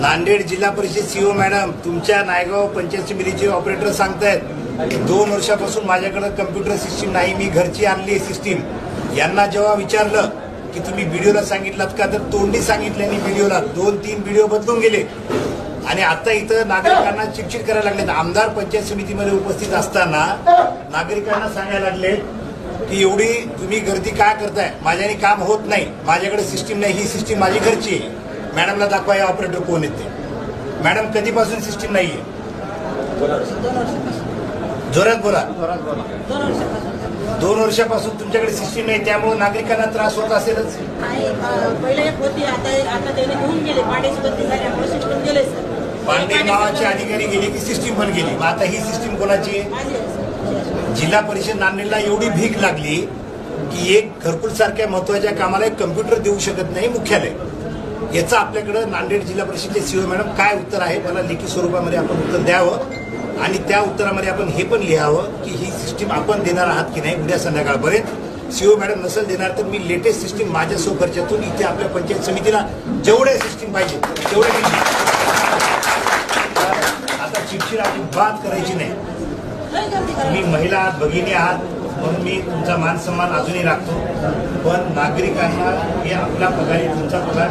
नांदेड जिल्हा परिषद CO madam तुमच्या नायगाव पंचायत समितीचे ऑपरेटर सांगतायत दोन वर्षापासून माझ्याकडे कम्प्युटर सिस्टीम नाही मी घरची आणली सिस्टीम यांना जेव्हा विचारलं की तुम्ही व्हिडिओला सांगितलात का तर तोंडी सांगितल्याने व्हिडिओला. दोन तीन व्हिडिओ बदलून गेले. आणि आता इथं नागरिकांना चिडचिड करायला लागले आमदार पंचायत समितीमध्ये उपस्थित असताना नागरिकांना सांगायला लागले की एवढी तुम्ही गर्दी काय करताय? माझ्याने काम होत नाही. माझ्याकडे सिस्टीम नाही. ही सिस्टीम माझी घरची आहे. मॅडमला दाखवा या ऑपरेटर कोण येते मॅडम कधीपासून सिस्टीम नाहीये? जोरात बोला. दोन वर्षापासून तुमच्याकडे सिस्टीम नाही. त्यामुळे नागरिकांना त्रास होत असेलच. नाही पांडे नावाचे अधिकारी गेले की सिस्टीम पण गेली. मग आता ही सिस्टीम कोणाची आहे? आहे. जिल्हा परिषद नांदेडला एवढी भीक लागली की एक घरकुल सारख्या महत्त्वाच्या कामाला एक कम्प्युटर देऊ शकत नाही मुख्यालय. याचं आपल्याकडे नांदेड जिल्हा परिषदचे सीओ मॅडम काय उत्तर आहे? मला लेखी स्वरूपामध्ये आपण उत्तर द्यावं आणि त्या उत्तरामध्ये आपण हे पण लिहावं की ही सिस्टीम आपण देणार आहात की नाही उद्या संध्याकाळपर्यंत. सीओ मॅडम नसेल देणार तर मी लेटेस्ट सिस्टीम माझ्या सो इथे आपल्या पंचायत समितीला जेवढे सिस्टीम पाहिजे तेवढे आता चिडचिड अजिबात करायची नाही. तुम्ही महिला आहात भगिनी आहात म्हणून मी तुमचा मान सन्मान अजूनही राखतो. पण नागरिकांना हे आपला पगार आहे, तुमचा पगार